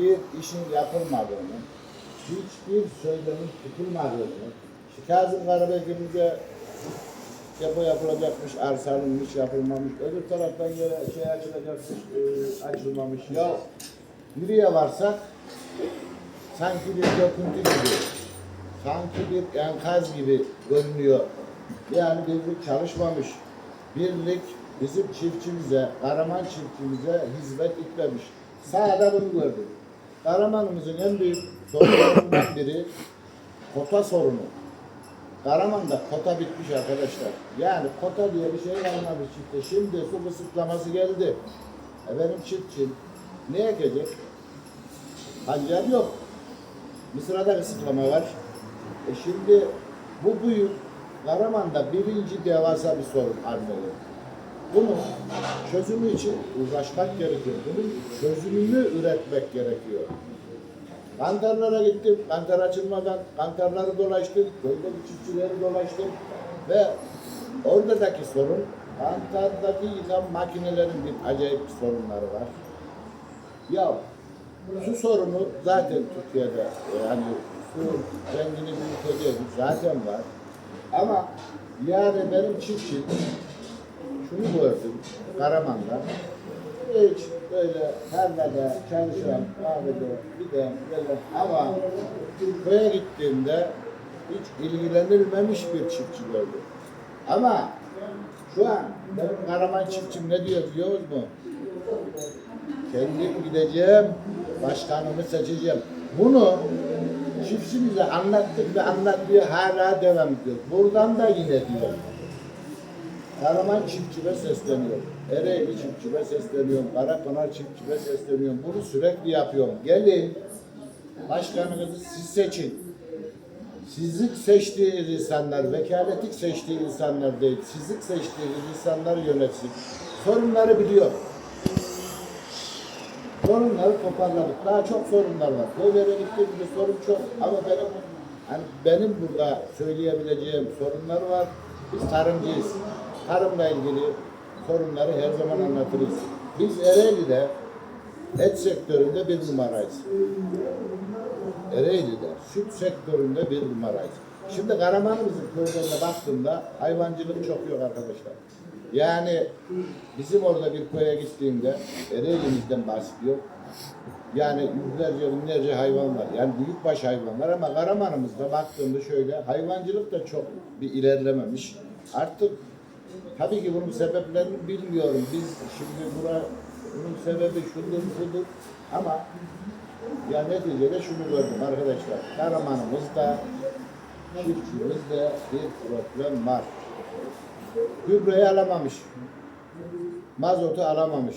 bir işin yapılmadığını, hiçbir söylemin tutulmadığını, Kazım Karabekir'imize depo yapılacakmış, arsa alınmış, yapılmamış, öbür taraftan yere şey açılacakmış, e, açılmamış. Ya nereye varsak sanki bir döküntü gibi, sanki bir enkaz gibi görünüyor. Yani birlik çalışmamış. Birlik bizim çiftçimize, Karaman çiftçimize hizmet etmemiş. Sahada bunu gördük. Karamanımızın en büyük sorunlarından biri kota sorunu. Karaman'da kota bitmiş arkadaşlar. Yani kota diye bir şey kalmamış çifte. Şimdi su kısıtlaması geldi. E benim çiftçim ne ekecek? Pancar yok. Mısır'a da kısıtlama var. E şimdi bu büyük Karaman'da birinci devasa bir sorun geldi. Bunun çözümü için uğraşmak gerekiyor. Bunun çözümünü üretmek gerekiyor. Kantarlara gittim. Kantar açılmadan kantarları dolaştım. Köydeki çiftçileri dolaştım. Ve oradaki sorun kantardaki yıkan makinelerin bir acayip sorunları var. Ya su sorunu zaten Türkiye'de yani su zengini bir ülke değil, zaten var. Ama yani benim çiftçim şunu gördüm Karaman'da hiç böyle tarlada çalışan kahvede giden gelen ama köye gittiğimde hiç ilgilenilmemiş bir çiftçi gördüm. Ama şu an benim Karaman çiftçim ne diyor biliyor musun? Kendim gideceğim, başkanımı seçeceğim. Bunu çiftçimize anlattık ve anlatmaya hala devam ediyor. Buradan da yine diyor. Karaman çiftçime sesleniyorum. Ereğli çiftçime sesleniyorum. Karapınar çiftçime sesleniyorum. Bunu sürekli yapıyorum. Gelin başkanınızı siz seçin. Sizlik seçtiğiniz insanlar, vekaletik seçtiği insanlar değil, sizlik seçtiğiniz insanlar yönetsin. Sorunları biliyor. Sorunları toparladık. Daha çok sorunlar var. Köylere gittiğimde sorun çok ama benim hani benim burada söyleyebileceğim sorunlar var. Biz tarımcıyız. Tarımla ilgili sorunları her zaman anlatırız. Biz Ereğli'de et sektöründe bir numarayız. Ereğli'de süt sektöründe bir numarayız. Şimdi Karamanımızın köylerine baktığımda hayvancılık çok yok arkadaşlar. Yani bizim orada bir köye gittiğimde Ereğli'mizden bahsediyor. Yani yüzlerce binlerce hayvan var. Yani büyükbaş hayvanlar ama Karamanımızda baktığımda şöyle hayvancılık da çok bir ilerlememiş. Artık tabii ki bunun sebeplerini bilmiyorum. Biz şimdi bura bunun sebebi şudur budur ama ya neticede şunu gördüm arkadaşlar. Karamanımızda çiftçimizde bir problem var. Gübreyi alamamış. Mazotu alamamış.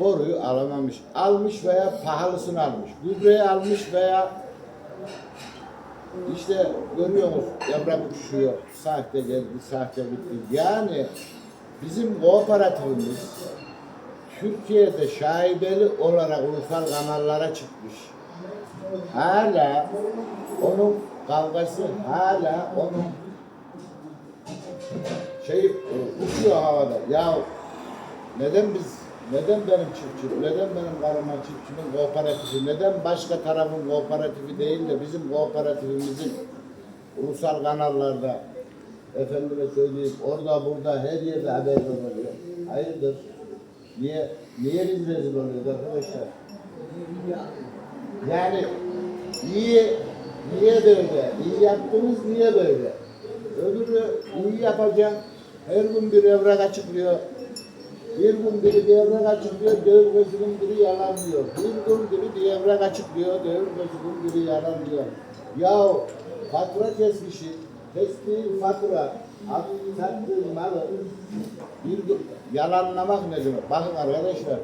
Boruyu alamamış. Almış veya pahalısını almış. Gübreyi almış veya işte görüyorsunuz yaprak uçuşuyor. Sahte geldi, sahte bitti. Yani bizim kooperatifimiz Türkiye'de şaibeli olarak ulusal kanallara çıkmış. Hala onun kavgası, hala onun şey uçuyor havada. Ya neden biz, neden benim çiftçim, neden benim Karaman çiftçimin kooperatifi, neden başka tarafın kooperatifi değil de bizim kooperatifimizin ulusal kanallarda efendime söyleyeyim orada burada her yerde haber oluyor. Hayırdır? Niye, niye biz rezil oluyoruz arkadaşlar? Yani iyi, niye böyle? İyi yaptınız niye böyle? Öbürü iyi yapacak. Her gün bir evrak açıklıyor. Bir gün biri bir evrak açıklıyor, devir gözünün biri yalanlıyor. Bir gün biri bir evrak açıklıyor, devir gözünün biri yalanlıyor. Ya fatura kesmişi, kestiğin fatura, sattığın malı bir yalanlamak ne demek? Bakın arkadaşlar,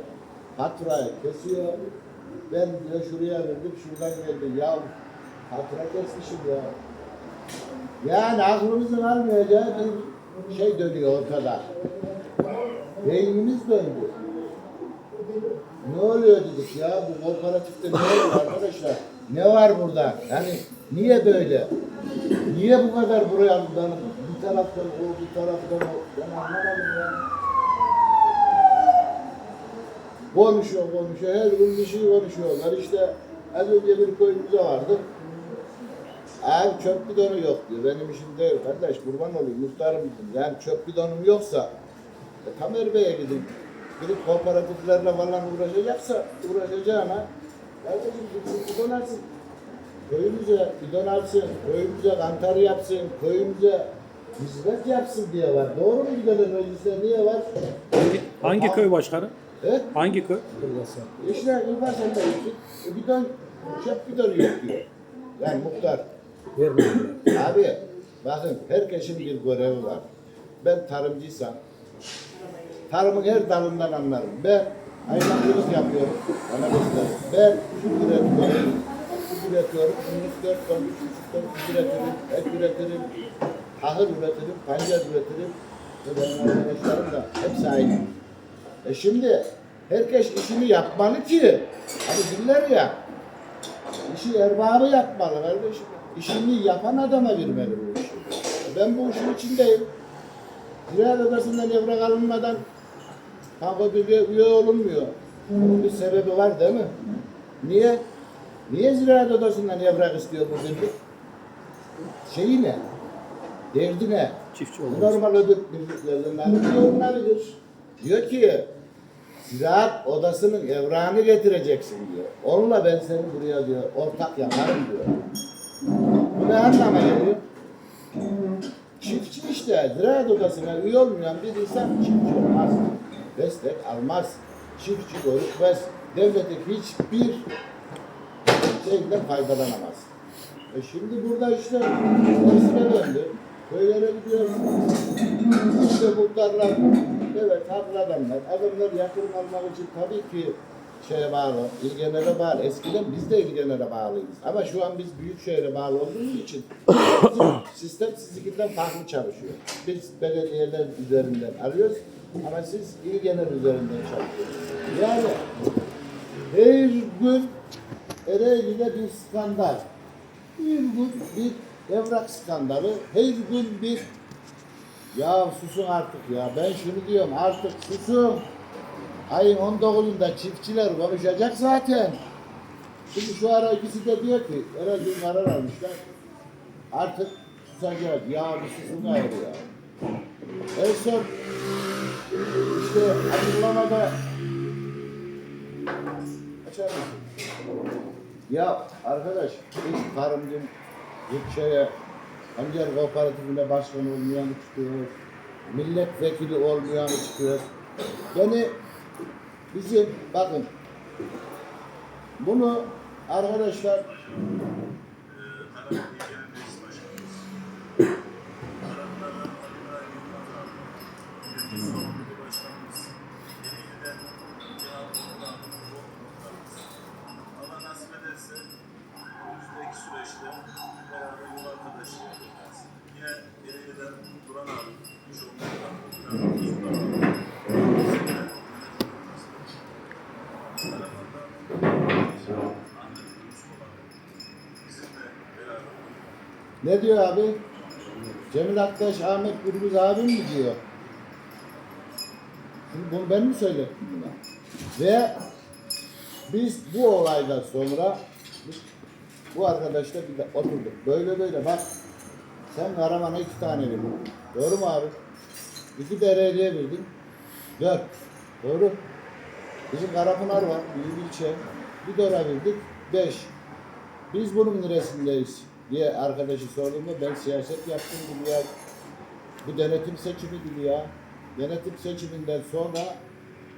faturayı kesiyor, ben diyor şuraya verdim, şuradan geldi. Ya fatura kesmişim ya. Yani aklımızın almayacağı bir şey dönüyor ortada. Beynimiz döndü. Ne oluyor dedik ya bu kooperatifte ne oluyor arkadaşlar? Ne var burada? Yani niye böyle? Niye bu kadar buraya alınır? Bir taraftan o, bir taraftan o. Ben anlamadım ya. Konuşuyor konuşuyor. Her gün bir şey konuşuyorlar. İşte az önce bir köyümüze vardı. Abi çöp bidonu yok diyor. Benim işim değil kardeş kurban olayım muhtarım dedim. Yani çöp bidonum yoksa e, Tamer Bey'e gidin. Gidip kooperatiflerle falan uğraşacaksa uğraşacağına gitsin bidon alsın. Köyümüze bidon alsın, köyümüze kantar yapsın, köyümüze hizmet yapsın diye var. Doğru mu gidelim mecliste? Niye var? Hangi, hangi köy başkanı? He? Hangi köy? İşte Yılbaşı'nda için bidon, çöp bidonu yok diyor. Yani muhtar. Abi bakın herkesin bir görevi var. Ben tarımcıysam tarımın her dalından anlarım. Ben hayvancılık yapıyorum. Bana gösterin. Ben süt üretiyorum. Süt üretiyorum. Günlük 4 ton, 3,5 ton süt üretirim. Et üretirim. Tahıl üretirim. Pancar üretirim. Ve benim arkadaşlarım da hepsi aynı. E şimdi herkes işini yapmalı ki hani diller ya işi erbabı yapmalı kardeşim. İşini yapan adama vermeli bu işi. E Ben bu işin içindeyim. Ziraat odasından evrak alınmadan Hakkı üye olunmuyor. Bunun bir sebebi var değil mi? Niye? Niye ziraat odasından evrak istiyor bu birlik? Şeyi ne? Derdi ne? Çiftçi olmuş. Normal ödül birliklerden yorumlanabilir. Diyor ki ziraat odasının evrağını getireceksin diyor. Onunla ben seni buraya diyor ortak yaparım diyor. Bu ne anlama geliyor? Çiftçi işte ziraat odasına üye olmayan bir insan çiftçi olmaz. Destek almaz. Çiftçi görüşmez. Devletin hiçbir şeyden faydalanamaz. E şimdi burada işte tersine döndü. Köylere gidiyoruz. İşte muhtarlar, evet haklı adamlar. Adamlar yatırım almak için tabii ki şeye bağlı, ilgenere bağlı. Eskiden biz de ilgenere bağlıyız. Ama şu an biz büyük şehre bağlı olduğumuz için sistem sizinkinden farklı çalışıyor. Biz belediyeler üzerinden arıyoruz ama siz ilgener üzerinden çalışıyorsunuz. Yani her gün Ereğli'de bir skandal. Bir gün bir evrak skandalı, her gün bir ya susun artık ya. Ben şunu diyorum artık susun. Ayın 19'unda çiftçiler konuşacak zaten. Şimdi şu ara ikisi de diyor ki herhalde karar almışlar. Artık susacak. Ya bir susun gayrı ya. En son işte açıklamada açar mısın? Ya arkadaş hiç tarımcım şeye Pancar Kooperatifine başkan olmayan çıkıyor. Milletvekili olmayan çıkıyor. Beni bizim bakın bunu arkadaşlar ne diyor abi? Cemil Aktaş, Ahmet Gürbüz abim mi diyor? Şimdi bunu ben mi söyledim? Ve biz bu olaydan sonra bu arkadaşla bir de oturduk. Böyle böyle bak sen Karaman'a iki tane verdin. Doğru mu abi? İki dereliğe verdin. Dört. Doğru. Bizim Karapınar var. Büyük ilçe. Bir dora verdik. Beş. Biz bunun neresindeyiz diye arkadaşı sorduğumda ben siyaset yaptım gibi ya. Bu denetim seçimi gibi ya. Denetim seçiminden sonra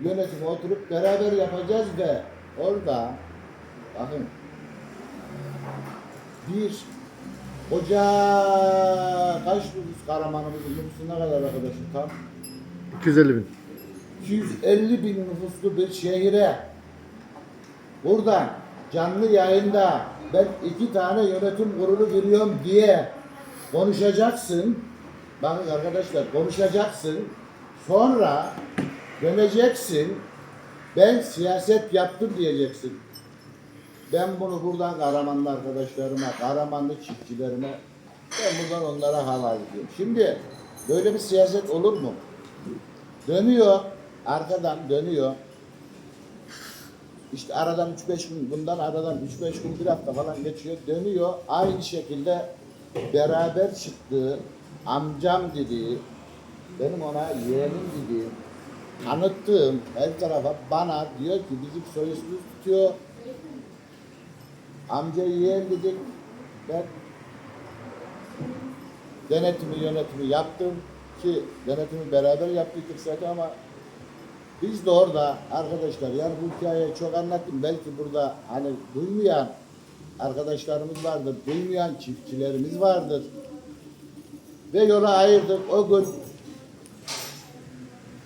yönetime oturup beraber yapacağız ve orada bakın bir Hoca kaç nüfus Karaman'ımızın nüfusu ne kadar arkadaşım tam? 250 bin. 250 bin nüfuslu bir şehire buradan canlı yayında ben iki tane yönetim kurulu giriyorum diye konuşacaksın. Bakın arkadaşlar konuşacaksın. Sonra döneceksin. Ben siyaset yaptım diyeceksin. Ben bunu buradan Karamanlı arkadaşlarıma, Karamanlı çiftçilerime ben buradan onlara halal ediyorum. Şimdi böyle bir siyaset olur mu? Dönüyor, arkadan dönüyor. İşte aradan 3-5 gün, bundan aradan 3-5 gün bir hafta falan geçiyor, dönüyor. Aynı şekilde beraber çıktığı, amcam dediği, benim ona yeğenim dediğim, tanıttığım her tarafa bana diyor ki bizim soy ismimiz tutuyor. Amca yeğen dedik. Ben denetimi yönetimi yaptım ki denetimi beraber yaptık ama biz de orada arkadaşlar yani bu hikayeyi çok anlattım. Belki burada hani duymayan arkadaşlarımız vardır, duymayan çiftçilerimiz vardır. Ve yola ayırdık. O gün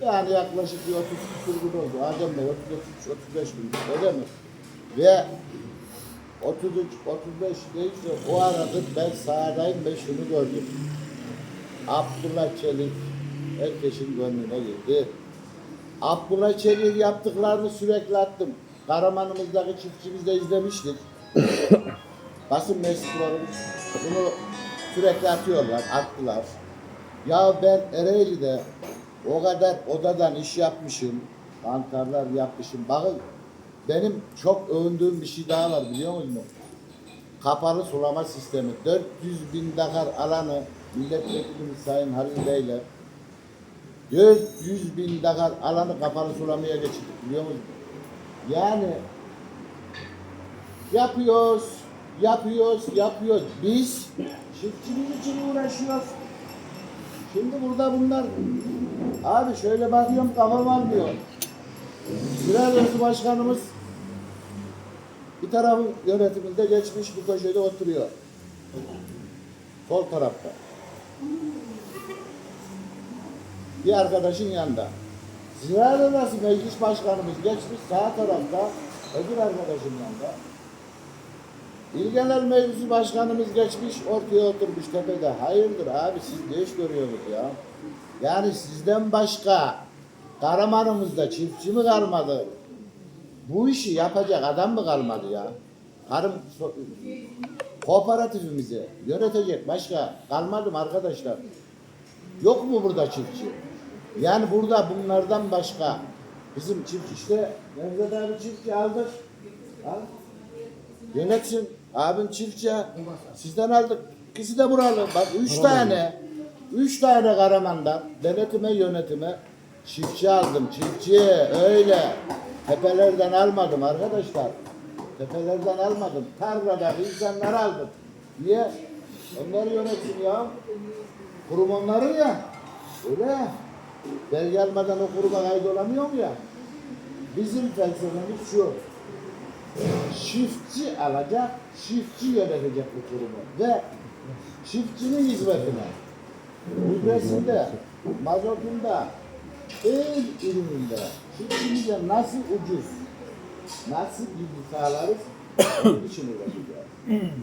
yani yaklaşık bir 30 küsur gün oldu. Adem'le 33 35 gün öyle mi? Ve 33 35 neyse o aradı ben sahadayım ve şunu gördüm. Abdullah Çelik herkesin gönlüne girdi. Abdullah Çelik'in yaptıklarını sürekli attım. Karamanımızdaki çiftçimiz de izlemiştir. Basın mensuplarımız bunu sürekli atıyorlar, attılar. Ya ben Ereğli'de o kadar odadan iş yapmışım, mantarlar yapmışım. Bakın benim çok övündüğüm bir şey daha var biliyor musunuz? Kapalı sulama sistemi. 400 bin dakar alanı milletvekilimiz Sayın Halil Bey'le 400 bin dakar alanı kapalı sulamaya geçirdik biliyor musunuz? Yani yapıyoruz, yapıyoruz, yapıyoruz. Biz çiftçimiz için uğraşıyoruz. Şimdi burada bunlar abi şöyle bakıyorum kafam almıyor. Ziraat Başkanımız bir tarafın yönetiminde geçmiş bu köşede oturuyor. Sol tarafta. Bir arkadaşın yanında. Ziraat Odası Meclis Başkanımız geçmiş sağ tarafta öbür arkadaşın yanında. İl Genel Meclisi Başkanımız geçmiş ortaya oturmuş tepede. Hayırdır abi siz ne iş görüyorsunuz ya? Yani sizden başka Karamanımızda çiftçi mi kalmadı? Bu işi yapacak adam mı kalmadı ya? Karım so- kooperatifimizi yönetecek başka kalmadı mı arkadaşlar? Yok mu burada çiftçi? Yani burada bunlardan başka bizim çiftçi işte Nevzat abi çiftçi aldık. Al. Yönetsin. Abim çiftçi. Sizden aldık. İkisi de buralı. Bak üç tane. Üç tane Karaman'dan denetime yönetime çiftçi aldım. Çiftçi öyle. Tepelerden almadım arkadaşlar. Tepelerden almadım. Tarlada insanlar aldım. Niye? Onlar yönetsin ya. Kurum onların ya. Öyle. Belge almadan o kuruma kaydolamıyor mu ya? Bizim felsefemiz şu. Çiftçi alacak, çiftçi yönetecek bu kurumu. Ve çiftçinin hizmetine, gübresinde, mazotunda, el ürününde çiftçimize nasıl ucuz, nasıl bilgi sağlarız onun için uğraşacağız.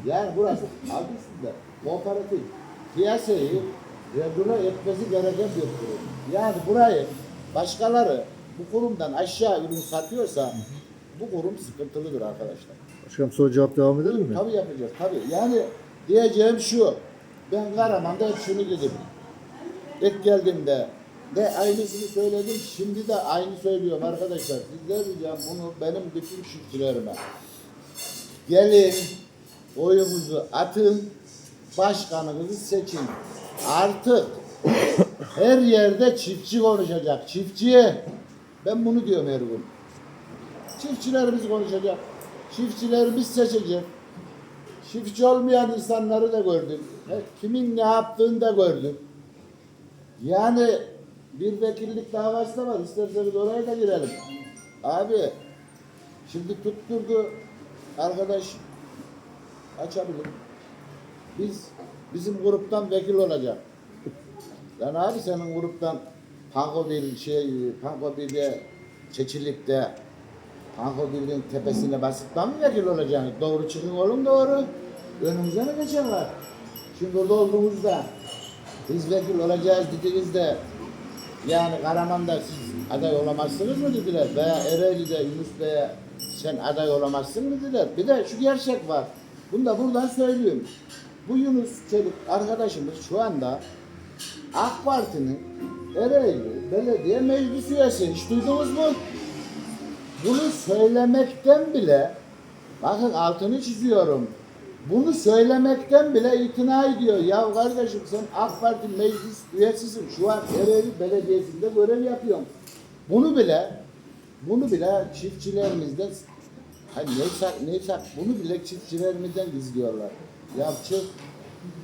Yani burası adı üstünde kooperatif piyasayı regüle etmesi gereken bir kurum. Yani burayı başkaları bu kurumdan aşağı ürün satıyorsa bu kurum sıkıntılıdır arkadaşlar. Başkanım soru cevap devam edelim mi? Tabii yapacağız tabii. Yani diyeceğim şu. Ben Karaman'da hep şunu dedim. İlk geldiğimde de aynısını söyledim. Şimdi de aynı söylüyorum arkadaşlar. Sizler diyeceğim bunu benim bütün çiftçilerime. Gelin oyunuzu atın. Başkanınızı seçin. Artık her yerde çiftçi konuşacak. Çiftçi. Ben bunu diyorum her gün. Çiftçilerimiz konuşacak. Çiftçilerimiz seçecek. Çiftçi olmayan insanları da gördüm. He, Kimin ne yaptığını da gördüm. Yani bir vekillik davası da var. İsterseniz oraya da girelim. Abi şimdi tutturdu arkadaş açabilir. Biz bizim gruptan vekil olacak. Lan abi senin gruptan Panko bir şey, Panko bir de çekilip de Panko birliğin tepesine basıp ben mi vekil olacaksınız? Doğru çıkın oğlum doğru. Önümüze mi geçerler? Şimdi orada olduğumuzda biz vekil olacağız dediniz de yani Karaman'da siz aday olamazsınız mı dediler veya Ereğli'de Yunus Bey'e sen aday olamazsın mı dediler. Bir de şu gerçek var. Bunu da buradan söylüyorum. Bu Yunus Çelik arkadaşımız şu anda AK Parti'nin Ereğli Belediye Meclis üyesi. Hiç duydunuz mu? bunu söylemekten bile bakın altını çiziyorum. Bunu söylemekten bile itina ediyor. Ya kardeşim sen AK Parti meclis üyesisin. Şu an Ereğli Belediyesi'nde görev yapıyorsun. Bunu bile bunu bile çiftçilerimizden hani neyse, neyse bunu bile çiftçilerimizden gizliyorlar. Ya çık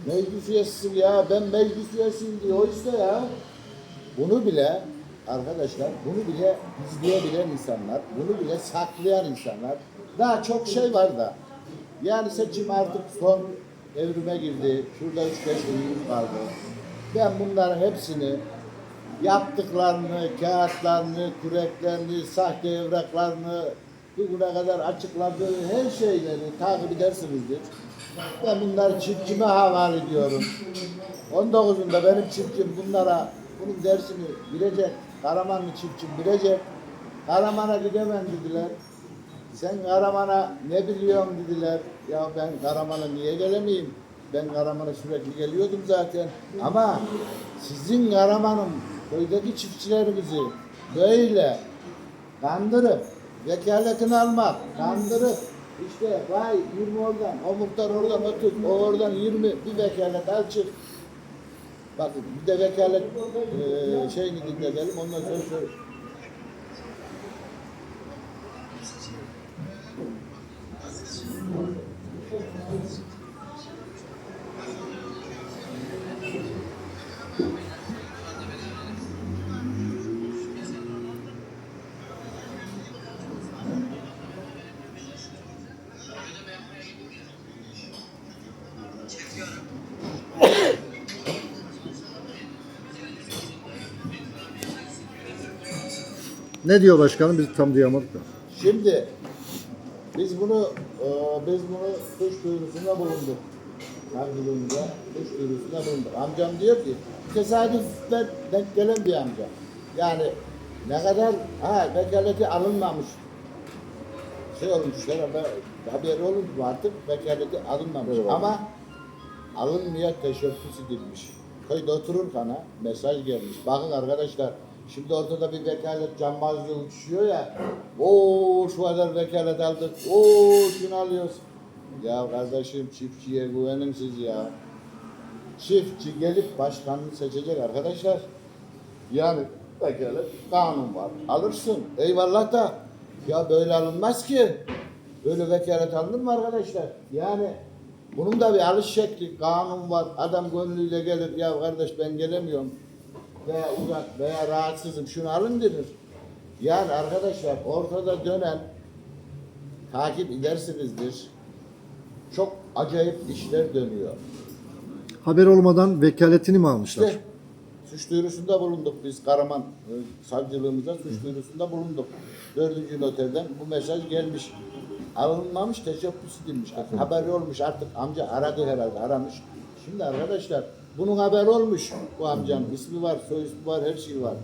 meclis üyesisin ya ben meclis üyesiyim diyor işte ya. Bunu bile arkadaşlar bunu bile gizleyebilen insanlar, bunu bile saklayan insanlar daha çok şey var da. Yani seçim artık son evrime girdi. Şurada 3-5 günümüz kaldı. Ben bunların hepsini yaptıklarını, kağıtlarını, küreklerini, sahte evraklarını, bugüne kadar açıkladığı her şeyleri takip edersinizdir. Ben bunları çiftçime havale ediyorum. 19'unda benim çiftçim bunlara bunun dersini bilecek. Karamanlı çiftçim bilecek. Karaman'a gidemem dediler. Sen Karaman'a ne biliyorsun dediler. Ya ben Karaman'a niye gelemeyeyim? Ben Karaman'a sürekli geliyordum zaten. Ama sizin Karaman'ın köydeki çiftçilerimizi böyle kandırıp vekaletini almak, kandırıp işte vay 20 oradan, o muhtar oradan otur, o oradan 20 bir vekalet al çık. Bakın bir de vekalet eee şeyini dinleyelim ondan sonra söyle. Ne diyor başkanım? Biz tam duyamadık da. Şimdi biz bunu e, biz bunu suç duyurusunda bulunduk. Savcılığımıza suç duyurusunda bulunduk. Amcam diyor ki tesadüfen denk gelen bir amca. Yani ne kadar ha vekaleti alınmamış. Şey olmuş herhalde haberi olmuş mu artık vekaleti alınmamış Eyvallah. ama alınmaya teşebbüs edilmiş. Köyde otururken ha, mesaj gelmiş. Bakın arkadaşlar şimdi ortada bir vekalet cambazlığı uçuşuyor ya. Oo şu kadar vekalet aldık. Oo şunu alıyoruz. Ya kardeşim çiftçiye güvenin siz ya. Çiftçi gelip başkanını seçecek arkadaşlar. Yani vekalet kanun var. Alırsın. Eyvallah da ya böyle alınmaz ki. Böyle vekalet alınır mı arkadaşlar? Yani bunun da bir alış şekli, kanun var. Adam gönlüyle gelir, ya kardeş ben gelemiyorum veya uzak veya rahatsızım şunu alın denir. Yani arkadaşlar ortada dönen takip edersinizdir. Çok acayip işler dönüyor. Haber olmadan vekaletini mi almışlar? İşte suç duyurusunda bulunduk biz Karaman e, savcılığımıza suç duyurusunda bulunduk. Dördüncü noterden bu mesaj gelmiş. Alınmamış, teşebbüs edilmiş. Haberi olmuş artık amca aradı herhalde aramış. Şimdi arkadaşlar bunun haberi olmuş bu amcanın. ismi var, soy ismi var, her şey var.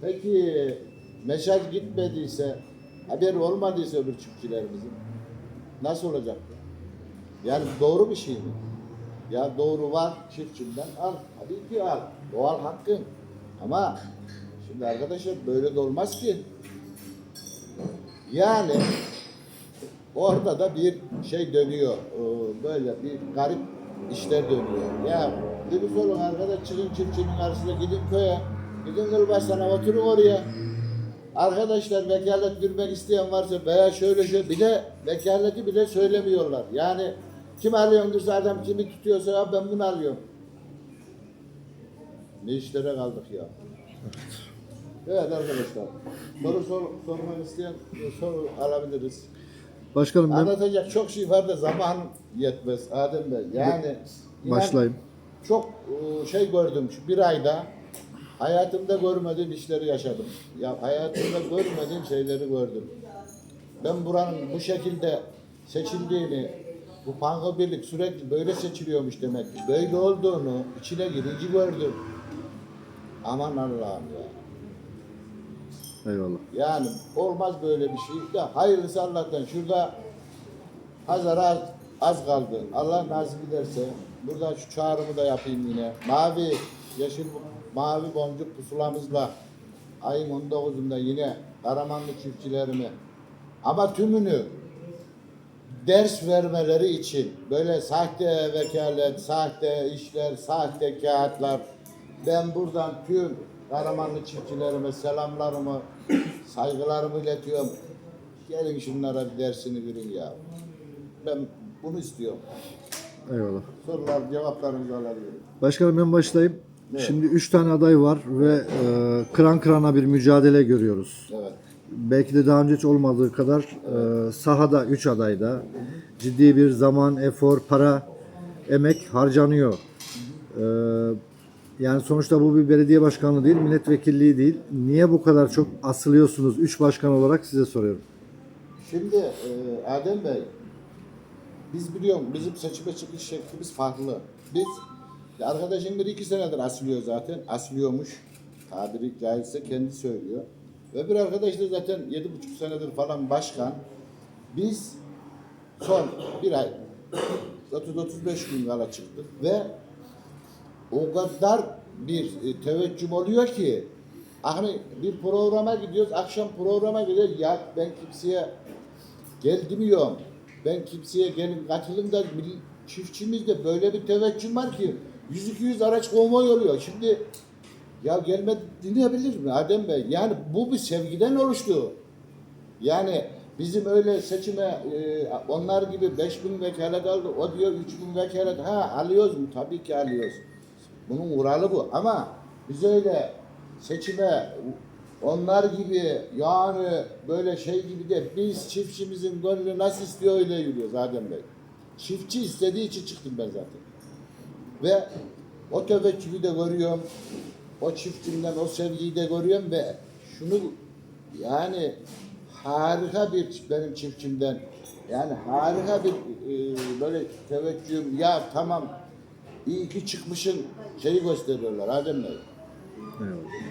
Peki mesaj gitmediyse, haberi olmadıysa öbür çiftçilerimizin nasıl olacak? Yani doğru bir şey mi? Ya doğru var çiftçimden al. Tabii ki al. Doğal hakkın. Ama şimdi arkadaşlar böyle de olmaz ki. Yani orada da bir şey dönüyor. Ee, Böyle bir garip işler dönüyor. Ya dürüst olun arkadaş çıkın çiftçinin karşısına gidin köye. Gidin Kılbaşlar'a oturun oraya. Arkadaşlar vekalet vermek isteyen varsa veya şöyle şöyle bir de vekaleti bile söylemiyorlar. Yani kim alıyorsun diyorsa adam kimi tutuyorsa ya ben bunu alıyorum. Ne işlere kaldık ya. Evet arkadaşlar. Soru sor, sormak isteyen e, soru alabiliriz. Başkanım ben Anlatacak çok şey var da zaman yetmez Adem Bey. Yani başlayayım. Çok e, şey gördüm şu bir ayda hayatımda görmediğim işleri yaşadım. Ya hayatımda görmediğim şeyleri gördüm. Ben buranın bu şekilde seçildiğini, bu panko birlik sürekli böyle seçiliyormuş demek ki. Böyle olduğunu içine girince gördüm. Aman Allah'ım ya. Eyvallah. Yani olmaz böyle bir şey. De hayırlısı Allah'tan. Şurada Hazar az, az kaldı. Allah nasip ederse burada şu çağrımı da yapayım yine. Mavi, yeşil, mavi boncuk pusulamızla ayın 19'unda yine Karamanlı çiftçilerimi Ama tümünü ders vermeleri için böyle sahte vekalet, sahte işler, sahte kağıtlar ben buradan tüm Karamanlı çiftçilerime selamlarımı, saygılarımı iletiyorum. Gelin şunlara bir dersini verin ya. Ben bunu istiyorum. Eyvallah. Sorular, cevaplarınızı alabilirim. Başkanım ben başlayayım. Evet. Şimdi 3 tane aday var ve e, kıran kırana bir mücadele görüyoruz. Evet. Belki de daha önce hiç olmadığı kadar e, sahada 3 adayda ciddi bir zaman, efor, para, emek harcanıyor. E, yani sonuçta bu bir belediye başkanlığı değil, milletvekilliği değil. Niye bu kadar çok asılıyorsunuz 3 başkan olarak size soruyorum. Şimdi e, Adem Bey, biz biliyorum bizim seçime çıkış şeklimiz farklı. Biz ya arkadaşım bir iki senedir asılıyor zaten. Asılıyormuş. Tabiri caizse kendi söylüyor. Ve bir arkadaş da zaten yedi buçuk senedir falan başkan. Biz son bir ay 30-35 gün kala çıktık ve o kadar bir e, teveccüh oluyor ki hani bir programa gidiyoruz akşam programa gidiyoruz ya ben kimseye gel demiyorum ben kimseye gelin katılın da çiftçimizde böyle bir teveccüh var ki 100-200 araç konvoy oluyor şimdi ya gelmedi dinleyebilir mi Adem Bey yani bu bir sevgiden oluştu yani bizim öyle seçime e, onlar gibi 5000 vekalet aldı. O diyor 3000 vekalet. Ha alıyoruz mu? Tabii ki alıyoruz. Bunun kuralı bu. Ama biz öyle seçime onlar gibi yani böyle şey gibi de biz çiftçimizin gönlü nasıl istiyor öyle yürüyoruz Adem Bey. Çiftçi istediği için çıktım ben zaten. Ve o teveccühü de görüyorum. O çiftçimden o sevgiyi de görüyorum ve şunu yani harika bir benim çiftçimden yani harika bir e, böyle teveccühüm ya tamam iyi ki çıkmışın şeyi gösteriyorlar Adem Bey. Eyvallah.